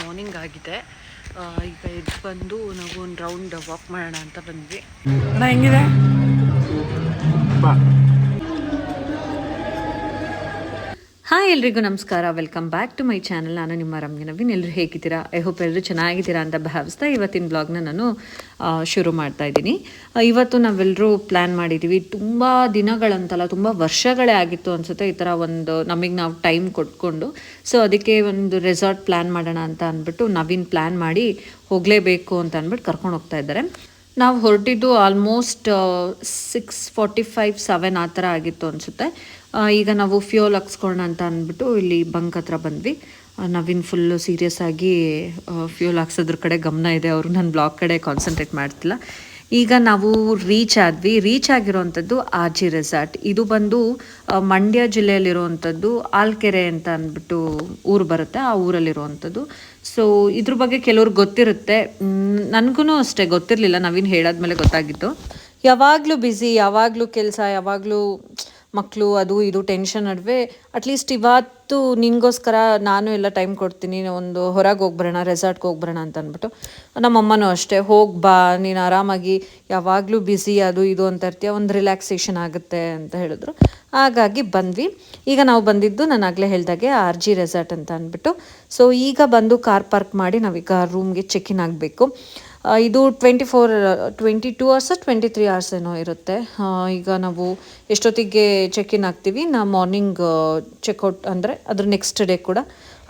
Morning ಆಗಿದೆ. ಈಗ ಎದ್ದು ಬಂದು ನಾವು ಒಂದು ರೌಂಡ್ ವಾಕ್ ಮಾಡೋಣ ಅಂತ ಬಂದ್ವಿ. ಹೆಂಗಿದೆ? ಹಾಯ್ ಎಲ್ರಿಗೂ ನಮಸ್ಕಾರ. Welcome back to my channel ನಾನು ನಿಮ್ಮ ರಮ್ಯ ನವೀನ್. ಎಲ್ಲರೂ ಹೇಗಿದ್ದೀರಾ? ಐ ಹೋಪ್ ಎಲ್ಲರೂ ಚೆನ್ನಾಗಿದ್ದೀರಾ ಅಂತ ಭಾವಿಸ್ತಾ ಇವತ್ತಿನ ಬ್ಲಾಗ್ನ ನಾನು ಶುರು ಮಾಡ್ತಾ ಇದ್ದೀನಿ. ಇವತ್ತು ನಾವೆಲ್ಲರೂ ಪ್ಲ್ಯಾನ್ ಮಾಡಿದ್ದೀವಿ ತುಂಬ ದಿನಗಳಂತಲ್ಲ, ತುಂಬ ವರ್ಷಗಳೇ ಆಗಿತ್ತು ಅನಿಸುತ್ತೆ ಈ ಥರ ಒಂದು, ನಮಗೆ ನಾವು ಟೈಮ್ ಕೊಟ್ಕೊಂಡು. ಸೊ ಅದಕ್ಕೆ ಒಂದು ರೆಸಾರ್ಟ್ ಪ್ಲ್ಯಾನ್ ಮಾಡೋಣ ಅಂತ ಅಂದ್ಬಿಟ್ಟು ನವೀನ್ ಪ್ಲ್ಯಾನ್ ಮಾಡಿ ಹೋಗಲೇಬೇಕು ಅಂತ ಅಂದ್ಬಿಟ್ಟು ಕರ್ಕೊಂಡು ಹೋಗ್ತಾ ಇದ್ದಾರೆ. ನಾವು ಹೊರಟಿದ್ದು almost six forty five seven ಆ ಥರ ಆಗಿತ್ತು ಅನಿಸುತ್ತೆ. ಈಗ ನಾವು ಫ್ಯೂಲ್ ಹಾಕ್ಸ್ಕೊಳ್ಳೋಣ ಅಂತ ಅಂದ್ಬಿಟ್ಟು ಇಲ್ಲಿ ಬಂಕ್ ಹತ್ರ ಬಂದ್ವಿ. ನವೀನ್ ಫುಲ್ಲು ಸೀರಿಯಸ್ ಆಗಿ ಫ್ಯೂಲ್ ಹಾಕ್ಸೋದ್ರ ಕಡೆ ಗಮನ ಇದೆ. ಅವರು ನನ್ನ ಬ್ಲಾಗ್ ಕಡೆ ಕಾನ್ಸಂಟ್ರೇಟ್ ಮಾಡ್ತಿಲ್ಲ. ಈಗ ನಾವು ರೀಚ್ ಆದ್ವಿ. ರೀಚ್ ಆಗಿರೋವಂಥದ್ದು ಆರ್ ಜಿ ರೆಸಾರ್ಟ್ ಇದು ಬಂದು ಮಂಡ್ಯ ಜಿಲ್ಲೆಯಲ್ಲಿರುವಂಥದ್ದು ಆಲ್ಕೆರೆ ಅಂತ ಅಂದ್ಬಿಟ್ಟು ಊರು ಬರುತ್ತೆ. ಆ ಊರಲ್ಲಿರುವಂಥದ್ದು ಸೊ ಇದ್ರ ಬಗ್ಗೆ ಕೆಲವ್ರಿಗೆ ಗೊತ್ತಿರುತ್ತೆ. ನನಗೂ ಅಷ್ಟೇ ಗೊತ್ತಿರಲಿಲ್ಲ. ನವೀನ್ ಹೇಳಾದ್ಮೇಲೆ ಗೊತ್ತಾಗಿತ್ತು. ಯಾವಾಗಲೂ ಬ್ಯುಸಿ ಯಾವಾಗಲೂ ಕೆಲಸ, ಯಾವಾಗಲೂ ಮಕ್ಕಳು ಅದು ಇದು ಟೆನ್ಷನ್ ನಡುವೆ ಅಟ್ಲೀಸ್ಟ್ ಇವತ್ತು ನಿನಗೋಸ್ಕರ ನಾನು ಎಲ್ಲ ಟೈಮ್ ಕೊಡ್ತೀನಿ, ಒಂದು ಹೊರಗೆ ಹೋಗ್ಬರೋಣ ರೆಸಾರ್ಟ್ಗೆ ಹೋಗ್ಬರೋಣ ಅಂತ ಅಂದ್ಬಿಟ್ಟು. ನಮ್ಮಮ್ಮನೂ ಅಷ್ಟೇ, ಹೋಗಿ ಬಾ, ನೀನು ಆರಾಮಾಗಿ ಯಾವಾಗಲೂ ಬ್ಯುಸಿ ಅದು ಇದು ಅಂತ ಇರ್ತೀಯ, ಒಂದು ರಿಲ್ಯಾಕ್ಸೇಷನ್ ಆಗುತ್ತೆ ಅಂತ ಹೇಳಿದ್ರು. ಹಾಗಾಗಿ ಬಂದ್ವಿ. ಈಗ ನಾವು ಬಂದಿದ್ದು ನಾನು ಆಗಲೇ ಹೇಳ್ದಾಗೆ ಆರ್ ಜಿ ರೆಸಾರ್ಟ್ ಅಂತ ಅಂದ್ಬಿಟ್ಟು. ಸೊ ಈಗ ಬಂದು ಕಾರ್ ಪಾರ್ಕ್ ಮಾಡಿ ನಾವೀಗ ರೂಮ್ಗೆ ಚೆಕ್ ಇನ್ ಆಗಬೇಕು. ಇದು twenty four twenty two hours twenty three hours ಏನೋ ಇರುತ್ತೆ. ಈಗ ನಾವು ಎಷ್ಟೊತ್ತಿಗೆ ಚೆಕ್ ಇನ್ ಆಗ್ತೀವಿ? ನಾ ಮಾರ್ನಿಂಗ್ ಚೆಕ್ಔಟ್ ಅಂದರೆ ಅದ್ರ ನೆಕ್ಸ್ಟ್ ಡೇ ಕೂಡ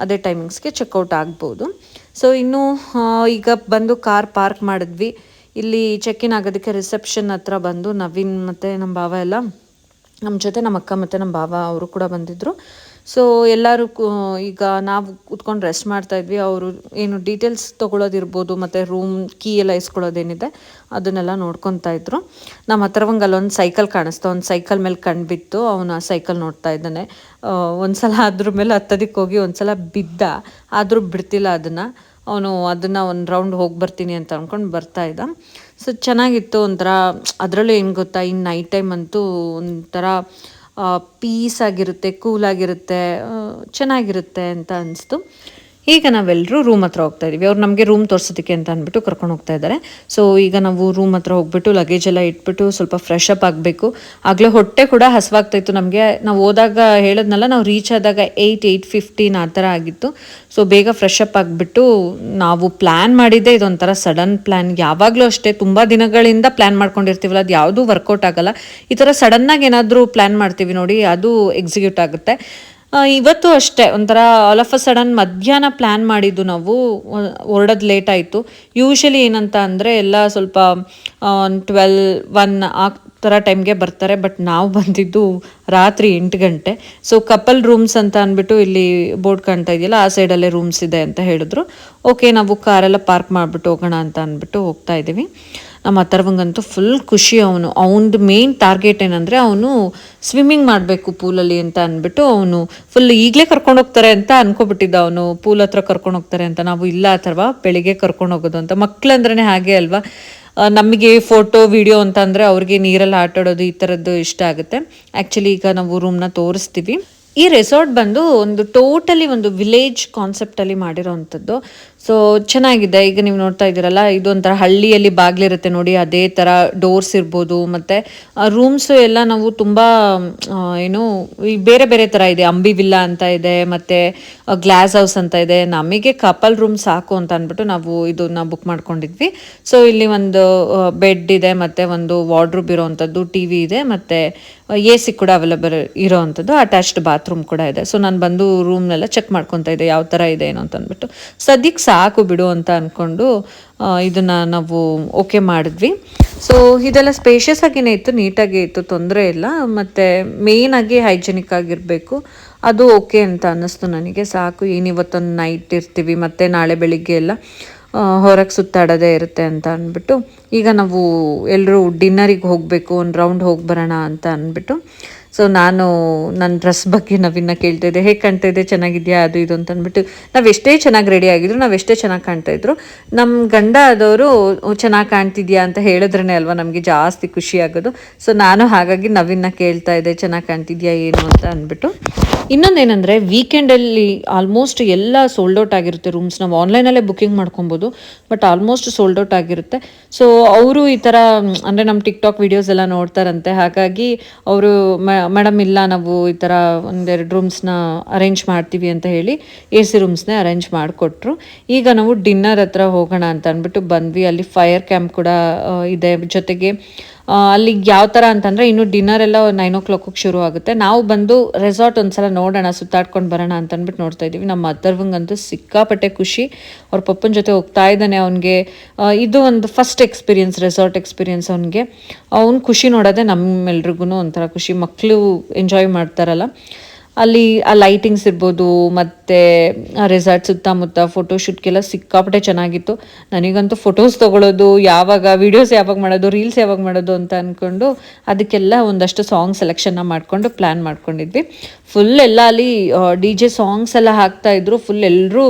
ಅದೇ ಟೈಮಿಂಗ್ಸ್ಗೆ ಚೆಕ್ಔಟ್ ಆಗ್ಬೋದು. ಸೊ ಇನ್ನು ಈಗ ಬಂದು ಕಾರ್ ಪಾರ್ಕ್ ಮಾಡಿದ್ವಿ. ಇಲ್ಲಿ ಚೆಕ್ ಇನ್ ಆಗೋದಕ್ಕೆ ರಿಸೆಪ್ಷನ್ ಹತ್ರ ಬಂದು ನವೀನ್ ಮತ್ತು ನಮ್ಮ ಭಾವ ಎಲ್ಲ ನಮ್ಮ ಜೊತೆ ನಮ್ಮ ಅಕ್ಕ ಮತ್ತು ನಮ್ಮ ಭಾವ ಅವರು ಕೂಡ ಬಂದಿದ್ದರು ಸೊ ಎಲ್ಲರೂ ಈಗ ನಾವು ಕೂತ್ಕೊಂಡು ರೆಸ್ಟ್ ಮಾಡ್ತಾ ಇದ್ವಿ. ಅವರು ಏನು ಡೀಟೇಲ್ಸ್ ತೊಗೊಳೋದಿರ್ಬೋದು, ಮತ್ತು ರೂಮ್ ಕೀ ಎಲ್ಲ ಇಸ್ಕೊಳ್ಳೋದೇನಿದೆ, ಅದನ್ನೆಲ್ಲ ನೋಡ್ಕೊತಾ ಇದ್ರು. ನಮ್ಮ ಹತ್ರವಂಗೆ ಅಲ್ಲೊಂದು ಸೈಕಲ್ ಕಾಣಿಸ್ತು. ಒಂದು ಸೈಕಲ್ ಮೇಲೆ ಕಣ್ಬಿತ್ತು ಅವನು ಆ ಸೈಕಲ್ ನೋಡ್ತಾ ಇದ್ದಾನೆ. ಒಂದು ಸಲ ಅದ್ರ ಮೇಲೆ ಹತ್ತೋದಕ್ಕೆ ಹೋಗಿ ಒಂದ್ಸಲ ಬಿದ್ದ. ಆದರೂ ಬಿಡ್ತಿಲ್ಲ ಅದನ್ನು. ಅವನು ಅದನ್ನು ಒಂದು ರೌಂಡ್ ಹೋಗಿ ಬರ್ತೀನಿ ಅಂತ ಅಂದ್ಕೊಂಡು ಬರ್ತಾ ಇದ್ದ. ಸೊ ಚೆನ್ನಾಗಿತ್ತು ಒಂಥರ, ಅದರಲ್ಲೂ ಏನು ಗೊತ್ತಾ ಇನ್ನು ನೈಟ್ ಟೈಮ್ ಅಂತೂ ಒಂಥರ ಪೀಸ್ ಆಗಿರುತ್ತೆ ಕೂಲ್ ಆಗಿರುತ್ತೆ ಚೆನ್ನಾಗಿರುತ್ತೆ ಅಂತ ಅನಿಸ್ತು. ಈಗ ನಾವೆಲ್ಲರೂ ರೂಮ್ ಹತ್ರ ಹೋಗ್ತಾ ಇದೀವಿ. ಅವ್ರು ನಮಗೆ ರೂಮ್ ತೋರಿಸೋದಕ್ಕೆ ಅಂತ ಅಂದ್ಬಿಟ್ಟು ಕರ್ಕೊಂಡು ಹೋಗ್ತಾ ಇದ್ದಾರೆ ಸೊ ಈಗ ನಾವು ರೂಮ್ ಹತ್ರ ಹೋಗ್ಬಿಟ್ಟು ಲಗೇಜ್ ಎಲ್ಲ ಇಟ್ಬಿಟ್ಟು ಸ್ವಲ್ಪ ಫ್ರೆಶ್ ಅಪ್ ಆಗಬೇಕು. ಆಗಲೇ ಹೊಟ್ಟೆ ಕೂಡ ಹಸುವಾಗ್ತಾ ನಮಗೆ. ನಾವು ಹೋದಾಗ ಹೇಳಿದ್ನಲ್ಲ, ನಾವು ರೀಚ್ ಆದಾಗ ಏಯ್ಟ್ ಏಯ್ಟ್ ಫಿಫ್ಟೀನ್ ಆ ಥರ ಆಗಿತ್ತು. ಸೊ ಬೇಗ ಫ್ರೆಶ್ ಅಪ್ ಆಗಿಬಿಟ್ಟು ನಾವು ಪ್ಲ್ಯಾನ್ ಮಾಡಿದ್ದೆ ಇದೊಂಥರ ಸಡನ್ ಪ್ಲ್ಯಾನ್ ಯಾವಾಗಲೂ ಅಷ್ಟೇ, ತುಂಬ ದಿನಗಳಿಂದ ಪ್ಲ್ಯಾನ್ ಮಾಡ್ಕೊಂಡಿರ್ತೀವಲ್ಲ, ಅದು ಯಾವುದೂ ವರ್ಕೌಟ್ ಆಗಲ್ಲ. ಈ ಥರ ಸಡನ್ನಾಗಿ ಏನಾದರೂ ಪ್ಲ್ಯಾನ್ ಮಾಡ್ತೀವಿ ನೋಡಿ, ಅದು ಎಕ್ಸಿಕ್ಯೂಟ್ ಆಗುತ್ತೆ. ಇವತ್ತು ಅಷ್ಟೇ, ಒಂಥರ ಆಲ್ ಆಫ್ ಅ ಸಡನ್ ಮಧ್ಯಾಹ್ನ ಪ್ಲ್ಯಾನ್ ಮಾಡಿದ್ದು ನಾವು ಹೊರಡೋದು ಲೇಟ್ ಆಯಿತು. ಯೂಶಲಿ ಏನಂತ ಅಂದರೆ ಎಲ್ಲ ಸ್ವಲ್ಪ ಟ್ವೆಲ್ ಒನ್ ಆ ಥರ ಟೈಮ್ಗೆ ಬರ್ತಾರೆ ಬಟ್ ನಾವು ಬಂದಿದ್ದು ರಾತ್ರಿ ಎಂಟು ಗಂಟೆ. ಸೊ ಕಪಲ್ ರೂಮ್ಸ್ ಅಂತ ಅಂದ್ಬಿಟ್ಟು ಇಲ್ಲಿ ಬೋರ್ಡ್ ಕಾಣ್ತಾ ಇದೆಯಲ್ಲ, ಆ ಸೈಡಲ್ಲೇ ರೂಮ್ಸ್ ಇದೆ ಅಂತ ಹೇಳಿದ್ರು. ಓಕೆ ನಾವು ಕಾರೆಲ್ಲ ಪಾರ್ಕ್ ಮಾಡಿಬಿಟ್ಟು ಹೋಗೋಣ ಅಂತ ಅಂದ್ಬಿಟ್ಟು ಹೋಗ್ತಾ ಇದ್ದೀವಿ. ನಮ್ಮ ಅಥರ್ವಂಗಂತೂ ಫುಲ್ ಖುಷಿ ಅವನು. ಅವನದು ಮೇನ್ ಟಾರ್ಗೆಟ್ ಏನಂದರೆ ಅವನು ಸ್ವಿಮ್ಮಿಂಗ್ ಮಾಡಬೇಕು ಪೂಲಲ್ಲಿ ಅಂತ ಅಂದ್ಬಿಟ್ಟು ಅವನು ಫುಲ್ ಈಗಲೇ ಕರ್ಕೊಂಡು ಹೋಗ್ತಾರೆ ಅಂತ ಅನ್ಕೊಬಿಟ್ಟಿದ್ದ ಅವನು. ಪೂಲ್ ಹತ್ರ ಕರ್ಕೊಂಡು ಹೋಗ್ತಾರೆ ಅಂತ. ನಾವು ಇಲ್ಲ ಅಥರ್ವ, ಬೆಳಿಗ್ಗೆ ಕರ್ಕೊಂಡು ಹೋಗೋದು ಅಂತ. ಮಕ್ಕಳಂದ್ರೆ ಹಾಗೆ ಅಲ್ವಾ? ನಮಗೆ ಫೋಟೋ ವಿಡಿಯೋ ಅಂತ ಅಂದರೆ ಅವ್ರಿಗೆ ನೀರಲ್ಲಿ ಆಟ ಆಡೋದು ಈ ಥರದ್ದು ಇಷ್ಟ ಆಗುತ್ತೆ. ಆ್ಯಕ್ಚುಲಿ ಈಗ ನಾವು ರೂಮ್ನ ತೋರಿಸ್ತೀವಿ. ಈ ರೆಸಾರ್ಟ್ ಬಂದು ಒಂದು ಟೋಟಲಿ ಒಂದು ವಿಲೇಜ್ ಕಾನ್ಸೆಪ್ಟಲ್ಲಿ ಮಾಡಿರೋವಂಥದ್ದು ಸೊ ಚೆನ್ನಾಗಿದೆ. ಈಗ ನೀವು ನೋಡ್ತಾ ಇದ್ದೀರಲ್ಲ, ಇದೊಂಥರ ಹಳ್ಳಿಯಲ್ಲಿ ಬಾಗಿಲಿರುತ್ತೆ ನೋಡಿ, ಅದೇ ಥರ ಡೋರ್ಸ್ ಇರ್ಬೋದು, ಮತ್ತು ರೂಮ್ಸು ಎಲ್ಲ ನಾವು ತುಂಬ ಏನು ಬೇರೆ ಬೇರೆ ಥರ ಇದೆ. ಅಂಬಿ ವಿಲ್ಲಾ ಅಂತ ಇದೆ, ಮತ್ತು ಗ್ಲಾಸ್ ಹೌಸ್ ಅಂತ ಇದೆ. ನಮಗೆ ಕಪಲ್ ರೂಮ್ ಸಾಕು ಅಂತ ಅಂದ್ಬಿಟ್ಟು ನಾವು ಇದನ್ನ ಬುಕ್ ಮಾಡ್ಕೊಂಡಿದ್ವಿ. ಸೊ ಇಲ್ಲಿ ಒಂದು ಬೆಡ್ ಇದೆ, ಮತ್ತು ಒಂದು ವಾರ್ಡ್ರೂಬ್ ಇರೋವಂಥದ್ದು ಟಿ ವಿ ಇದೆ, ಮತ್ತು ಎ ಸಿ ಕೂಡ ಅವೈಲೇಬಲ್ ಇರೋವಂಥದ್ದು ಅಟ್ಯಾಚ್ಡ್ ಬಾತ್ರೂಮ್ ಕೂಡ ಇದೆ. ಸೊ ನಾನು ಬಂದು ರೂಮ್ನೆಲ್ಲ ಚೆಕ್ ಮಾಡ್ಕೊತಾ ಇದ್ದೆ, ಯಾವ ಥರ ಇದೆ ಏನೋ ಅಂತ ಅಂದ್ಬಿಟ್ಟು. ಸದ್ಯಕ್ಕೆ ಸಾಕು ಬಿಡು ಅಂತ ಅಂದ್ಕೊಂಡು ಇದನ್ನು ನಾವು ಓಕೆ ಮಾಡಿದ್ವಿ. ಸೊ ಇದೆಲ್ಲ ಸ್ಪೇಷಿಯಸ್ ಆಗಿನೇ ಇತ್ತು, ನೀಟಾಗೇ ಇತ್ತು, ತೊಂದರೆ ಇಲ್ಲ. ಮತ್ತು ಮೇಯ್ನಾಗಿ ಹೈಜೆನಿಕ್ ಆಗಿರಬೇಕು, ಅದು ಓಕೆ ಅಂತ ಅನ್ನಿಸ್ತು ನನಗೆ. ಸಾಕು, ಏನು ಇವತ್ತೊಂದು ನೈಟ್ ಇರ್ತೀವಿ, ಮತ್ತು ನಾಳೆ ಬೆಳಿಗ್ಗೆ ಎಲ್ಲ ಹೊರಗೆ ಸುತ್ತಾಡೋದೇ ಇರುತ್ತೆ ಅಂತ ಅಂದ್ಬಿಟ್ಟು ಈಗ ನಾವು ಎಲ್ಲರೂ ಡಿನ್ನರಿಗೆ ಹೋಗಬೇಕು, ಒಂದು ರೌಂಡ್ ಹೋಗಿ ಬರೋಣ ಅಂತ ಅಂದ್ಬಿಟ್ಟು ಸೊ ನಾನು ನನ್ನ ಡ್ರೆಸ್ ಬಗ್ಗೆ ನವಿನ್ನ ಕೇಳ್ತಾ ಇದ್ದೆ. ಹೇಗೆ ಕಾಣ್ತಾ ಇದೆ? ಚೆನ್ನಾಗಿದೆಯಾ? ಅದು ಇದು ಅಂತ ಅಂದ್ಬಿಟ್ಟು ನಾವು ಎಷ್ಟೇ ಚೆನ್ನಾಗಿ ರೆಡಿ ಆಗಿದ್ರು ನಾವು ಎಷ್ಟೇ ಚೆನ್ನಾಗಿ ಕಾಣ್ತಾ ಇದ್ರು. ನಮ್ಮ ಗಂಡ ಆದವರು ಚೆನ್ನಾಗಿ ಕಾಣ್ತಿದ್ಯಾ? ಅಂತ ಹೇಳಿದ್ರೇ ಅಲ್ವಾ? ನಮಗೆ ಜಾಸ್ತಿ ಖುಷಿ ಆಗೋದು. ಸೊ ನಾನು ಹಾಗಾಗಿ ನವಿನ್ನ ಕೇಳ್ತಾ ಇದ್ದೆ, ಚೆನ್ನಾಗಿ ಕಾಣ್ತಿದ್ಯಾ? ಏನು? ಅಂತ ಅಂದ್ಬಿಟ್ಟು. ಇನ್ನೊಂದೇನೆಂದರೆ ವೀಕೆಂಡಲ್ಲಿ ಆಲ್ಮೋಸ್ಟ್ ಎಲ್ಲ ಸೋಲ್ಡ್ ಔಟ್ ಆಗಿರುತ್ತೆ ರೂಮ್ಸ್ ನಾವು ಆನ್ಲೈನಲ್ಲೇ ಬುಕ್ಕಿಂಗ್ ಮಾಡ್ಕೊಬೋದು ಬಟ್ ಆಲ್ಮೋಸ್ಟ್ ಸೋಲ್ಡ್ ಔಟ್ ಆಗಿರುತ್ತೆ. ಸೊ ಅವರು ಈ ಥರ ಅಂದರೆ ನಮ್ಮ ಟಿಕ್ ಟಾಕ್ ವೀಡಿಯೋಸ್ ಎಲ್ಲ ನೋಡ್ತಾರಂತೆ. ಹಾಗಾಗಿ, ಅವರು ಮೇಡಮ್, ಇಲ್ಲ, ನಾವು ಈ ಥರ ಒಂದೆರಡು ರೂಮ್ಸ್ನ ಅರೇಂಜ್ ಮಾಡ್ತೀವಿ ಅಂತ ಹೇಳಿ ಎ ಸಿ ರೂಮ್ಸ್ನೇ ಅರೇಂಜ್ ಮಾಡಿಕೊಟ್ರು. ಈಗ ನಾವು ಡಿನ್ನರ್ ಹತ್ರ ಹೋಗೋಣ ಅಂತ ಅಂದ್ಬಿಟ್ಟು ಬಂದ್ವಿ. ಅಲ್ಲಿ ಫೈರ್ ಕ್ಯಾಂಪ್ ಕೂಡ ಇದೆ. ಜೊತೆಗೆ ಅಲ್ಲಿ ಯಾವ ಥರ ಅಂತಂದರೆ ಇನ್ನು ಡಿನ್ನರ್ ಎಲ್ಲ ನೈನ್ ಓ ಕ್ಲಾಕಿಗೆ ಶುರು ಆಗುತ್ತೆ. ನಾವು ಬಂದು ರೆಸಾರ್ಟ್ ಒಂದ್ಸಲ ನೋಡೋಣ, ಸುತ್ತಾಡ್ಕೊಂಡು ಬರೋಣ ಅಂತ ಅಂದ್ಬಿಟ್ಟು ನೋಡ್ತಾ ಇದ್ದೀವಿ. ನಮ್ಮ ಅಂತೂ ಸಿಕ್ಕಾಪಟ್ಟೆ ಖುಷಿ. ಅವ್ರ ಪಪ್ಪನ ಜೊತೆ ಹೋಗ್ತಾ ಇದ್ದಾನೆ ಅವನಿಗೆ. ಇದು ಒಂದು ಫಸ್ಟ್ ಎಕ್ಸ್ಪೀರಿಯನ್ಸ್ ರೆಸಾರ್ಟ್ ಎಕ್ಸ್ಪೀರಿಯನ್ಸ್ ಅವನಿಗೆ. ಅವ್ನು ಖುಷಿ ನೋಡೋದೇ ನಮ್ಮೆಲ್ರಿಗೂ ಒಂಥರ ಖುಷಿ. ಮಕ್ಕಳು ಎಂಜಾಯ್ ಮಾಡ್ತಾರಲ್ಲ. ಅಲ್ಲಿ ಆ ಲೈಟಿಂಗ್ಸ್ ಇರ್ಬೋದು, ಮತ್ತು ಆ ರೆಸಾರ್ಟ್ ಸುತ್ತಮುತ್ತ ಫೋಟೋಶೂಟ್ಗೆಲ್ಲ ಸಿಕ್ಕಾಪಟ್ಟೆ ಚೆನ್ನಾಗಿತ್ತು. ನನಗಂತೂ ಫೋಟೋಸ್ ತೊಗೊಳೋದು, ಯಾವಾಗ ವೀಡಿಯೋಸ್ ಯಾವಾಗ ಮಾಡೋದು ರೀಲ್ಸ್ ಯಾವಾಗ ಮಾಡೋದು ಅಂತ ಅಂದ್ಕೊಂಡು ಅದಕ್ಕೆಲ್ಲ ಒಂದಷ್ಟು ಸಾಂಗ್ ಸೆಲೆಕ್ಷನ್ನ ಮಾಡಿಕೊಂಡು ಪ್ಲ್ಯಾನ್ ಮಾಡ್ಕೊಂಡಿದ್ವಿ. ಫುಲ್ ಎಲ್ಲ ಅಲ್ಲಿ ಡಿ ಜೆ ಸಾಂಗ್ಸ್ ಎಲ್ಲ ಹಾಕ್ತಾ ಇದ್ರು. ಫುಲ್ ಎಲ್ಲರೂ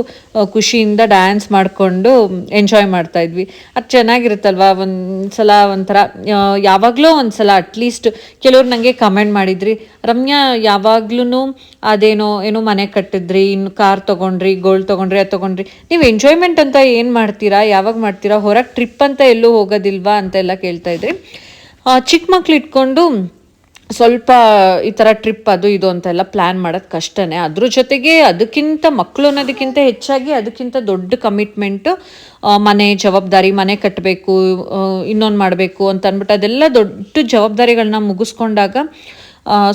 ಖುಷಿಯಿಂದ ಡ್ಯಾನ್ಸ್ ಮಾಡಿಕೊಂಡು ಎಂಜಾಯ್ ಮಾಡ್ತಾ ಇದ್ವಿ. ಅದು ಚೆನ್ನಾಗಿರುತ್ತಲ್ವಾ? ಒಂದ್ಸಲ ಒಂಥರ ಯಾವಾಗಲೂ ಒಂದ್ಸಲ ಅಟ್ಲೀಸ್ಟ್ ಕೆಲವ್ರು ನನಗೆ ಕಮೆಂಟ್ ಮಾಡಿದ್ರಿ, ರಮ್ಯಾ ಯಾವಾಗ್ಲೂ ಅದೇನೋ, ಏನೋ ಮನೆ ಕಟ್ಟಿದ್ರಿ ಇನ್ನು ಕಾರ್ ತೊಗೊಂಡ್ರಿ ಗೋಲ್ಡ್ ತೊಗೊಂಡ್ರಿ, ಅದು ತೊಗೊಂಡ್ರಿ. ನೀವು ಎಂಜಾಯ್ಮೆಂಟ್ ಅಂತ ಏನು ಮಾಡ್ತೀರಾ? ಯಾವಾಗ ಮಾಡ್ತೀರಾ? ಹೊರಗೆ ಟ್ರಿಪ್ ಅಂತ ಎಲ್ಲೂ ಹೋಗೋದಿಲ್ವಾ? ಅಂತೆಲ್ಲ ಕೇಳ್ತಾ ಇದ್ರಿ. ಚಿಕ್ಕ ಮಕ್ಳು ಇಟ್ಕೊಂಡು ಸ್ವಲ್ಪ ಈ ಥರ ಟ್ರಿಪ್ ಅದು ಇದು ಅಂತೆಲ್ಲ ಪ್ಲ್ಯಾನ್ ಮಾಡೋದು ಕಷ್ಟನೇ. ಅದ್ರ ಜೊತೆಗೆ ಅದಕ್ಕಿಂತ ಮಕ್ಕಳು ಅನ್ನೋದಕ್ಕಿಂತ ಹೆಚ್ಚಾಗಿ ಅದಕ್ಕಿಂತ ದೊಡ್ಡ ಕಮಿಟ್ಮೆಂಟು ಮನೆ ಜವಾಬ್ದಾರಿ, ಮನೆ ಕಟ್ಟಬೇಕು ಇನ್ನೊಂದು ಮಾಡಬೇಕು ಅಂತ ಅಂದ್ಬಿಟ್ಟು ಅದೆಲ್ಲ ದೊಡ್ಡ ಜವಾಬ್ದಾರಿಗಳನ್ನ ಮುಗಿಸ್ಕೊಂಡಾಗ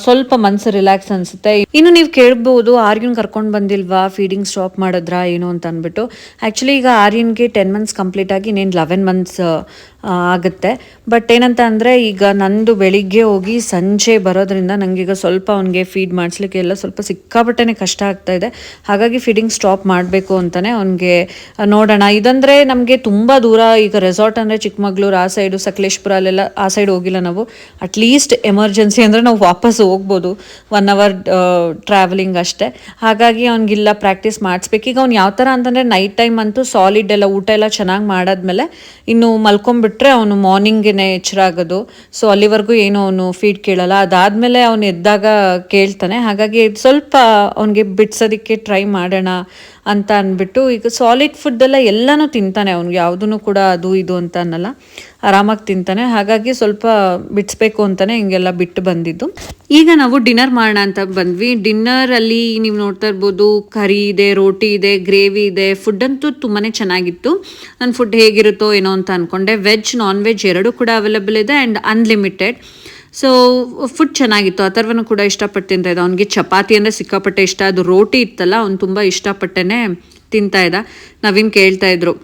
ಸ್ವಲ್ಪ ಮನಸ್ಸು ರಿಲ್ಯಾಕ್ಸ್ ಅನಿಸುತ್ತೆ. ಇನ್ನು ನೀವು ಕೇಳ್ಬೋದು, ಆರ್ಯನ್ ಕರ್ಕೊಂಡು ಬಂದಿಲ್ವಾ? ಫೀಡಿಂಗ್ ಸ್ಟಾಪ್ ಮಾಡಿದ್ರಾ, ಏನು ಅಂತ ಅಂದ್ಬಿಟ್ಟು. ಆ್ಯಕ್ಚುಲಿ ಈಗ ಆರ್ಯನ್ಗೆ ಟೆನ್ ಮಂತ್ಸ್ ಕಂಪ್ಲೀಟ್ ಆಗಿ ಇನ್ನೇನು ಲೆವೆನ್ ಮಂತ್ಸ್ ಆಗುತ್ತೆ. ಬಟ್ ಏನಂತ ಅಂದರೆ ಈಗ ನಂದು ಬೆಳಿಗ್ಗೆ ಹೋಗಿ ಸಂಜೆ ಬರೋದ್ರಿಂದ ನನಗೀಗ ಸ್ವಲ್ಪ ಅವನಿಗೆ ಫೀಡ್ ಮಾಡಿಸ್ಲಿಕ್ಕೆ ಎಲ್ಲ ಸ್ವಲ್ಪ ಸಿಕ್ಕಾಪಟ್ಟೆನೇ ಕಷ್ಟ ಆಗ್ತಾ ಇದೆ. ಹಾಗಾಗಿ ಫೀಡಿಂಗ್ ಸ್ಟಾಪ್ ಮಾಡಬೇಕು ಅಂತಲೇ ಅವನಿಗೆ ನೋಡೋಣ. ಇದಂದರೆ ನಮಗೆ ತುಂಬ ದೂರ, ಈಗ ರೆಸಾರ್ಟ್ ಅಂದರೆ ಚಿಕ್ಕಮಗಳೂರು, ಆ ಸೈಡು ಸಕಲೇಶ್ಪುರ ಅಲ್ಲೆಲ್ಲ ಆ ಸೈಡ್ ಹೋಗಿಲ್ಲ ನಾವು. ಅಟ್ಲೀಸ್ಟ್ ಎಮರ್ಜೆನ್ಸಿ ಅಂದರೆ ನಾವು ವಾಪಸ್ ಹೋಗ್ಬೋದು. ಒನ್ ಅವರ್ ಟ್ರಾವೆಲಿಂಗ್ ಅಷ್ಟೇ. ಹಾಗಾಗಿ ಅವನಿಗಿಲ್ಲ ಪ್ರಾಕ್ಟೀಸ್ ಮಾಡಿಸ್ಬೇಕು. ಈಗ ಅವ್ನು ಯಾವ ಥರ ಅಂತಂದರೆ ನೈಟ್ ಟೈಮ್ ಅಂತೂ ಸಾಲಿಡ್ ಎಲ್ಲ ಊಟ ಎಲ್ಲ ಚೆನ್ನಾಗಿ ಮಾಡಾದ್ಮೇಲೆ ಇನ್ನು ಮಲ್ಕೊಂಡ್ಬಿಟ್ರೆ ಅವನು ಮಾರ್ನಿಂಗೇ ಎಚ್ಚರ ಆಗೋದು ಸೊ ಅಲ್ಲಿವರೆಗೂ ಏನು ಅವನು ಫೀಡ್ ಕೇಳಲ್ಲ. ಅದಾದಮೇಲೆ ಅವನು ಎದ್ದಾಗ ಕೇಳ್ತಾನೆ. ಹಾಗಾಗಿ ಸ್ವಲ್ಪ ಅವನಿಗೆ ಬಿಡ್ಸೋದಕ್ಕೆ ಟ್ರೈ ಮಾಡೋಣ. ಅಂತ ಅಂದ್ಬಿಟ್ಟು ಈಗ ಸಾಲಿಡ್ ಫುಡ್ಡೆಲ್ಲ ಎಲ್ಲ ಎಲ್ಲನೂ ತಿಂತಾನೆ ಅವ್ನಿಗೆ ಯಾವುದೂ ಕೂಡ ಅದು ಇದು ಅಂತ ಅನ್ನಲ್ಲ. ಆರಾಮಾಗಿ ತಿಂತಾನೆ. ಹಾಗಾಗಿ ಸ್ವಲ್ಪ ಬಿಡಿಸ್ಬೇಕು ಅಂತಾನೆ ಹಿಂಗೆಲ್ಲ ಬಿಟ್ಟು ಬಂದಿದ್ದು. ಈಗ ನಾವು ಡಿನ್ನರ್ ಮಾಡೋಣ ಅಂತ ಬಂದ್ವಿ. ಡಿನ್ನರ್ ಅಲ್ಲಿ ನೀವು ನೋಡ್ತಾ ಇರ್ಬೋದು, ಕರಿ ಇದೆ, ರೋಟಿ ಇದೆ, ಗ್ರೇವಿ ಇದೆ. ಫುಡ್ ಅಂತೂ ತುಂಬಾ ಚೆನ್ನಾಗಿತ್ತು. ನನ್ನ ಫುಡ್ ಹೇಗಿರುತ್ತೋ ಏನೋ ಅಂತ ಅಂದ್ಕೊಂಡೆ ವೆಜ್ ನಾನ್ ವೆಜ್ ಎರಡೂ ಕೂಡ ಅವೈಲೇಬಲ್ ಇದೆ ಆ್ಯಂಡ್ ಅನ್ಲಿಮಿಟೆಡ್ ಸೊ ಫುಡ್ ಚೆನ್ನಾಗಿತ್ತು. ಅಥರ್ವನು ಕೂಡ ಇಷ್ಟಪಟ್ಟು ಇದ್ದ ಅವ್ನಿಗೆ ಚಪಾತಿ ಅಂದರೆ ಸಿಕ್ಕಾಪಟ್ಟೆ ಇಷ್ಟ. ಅದು ರೋಟಿ ಇತ್ತಲ್ಲ, ಅವ್ನು ತುಂಬ ಇಷ್ಟಪಟ್ಟೇ ತಿಂತಾ ಇದ್ದ. ನವೀನ್ ಕೇಳ್ತಾ ಇದ್ರು,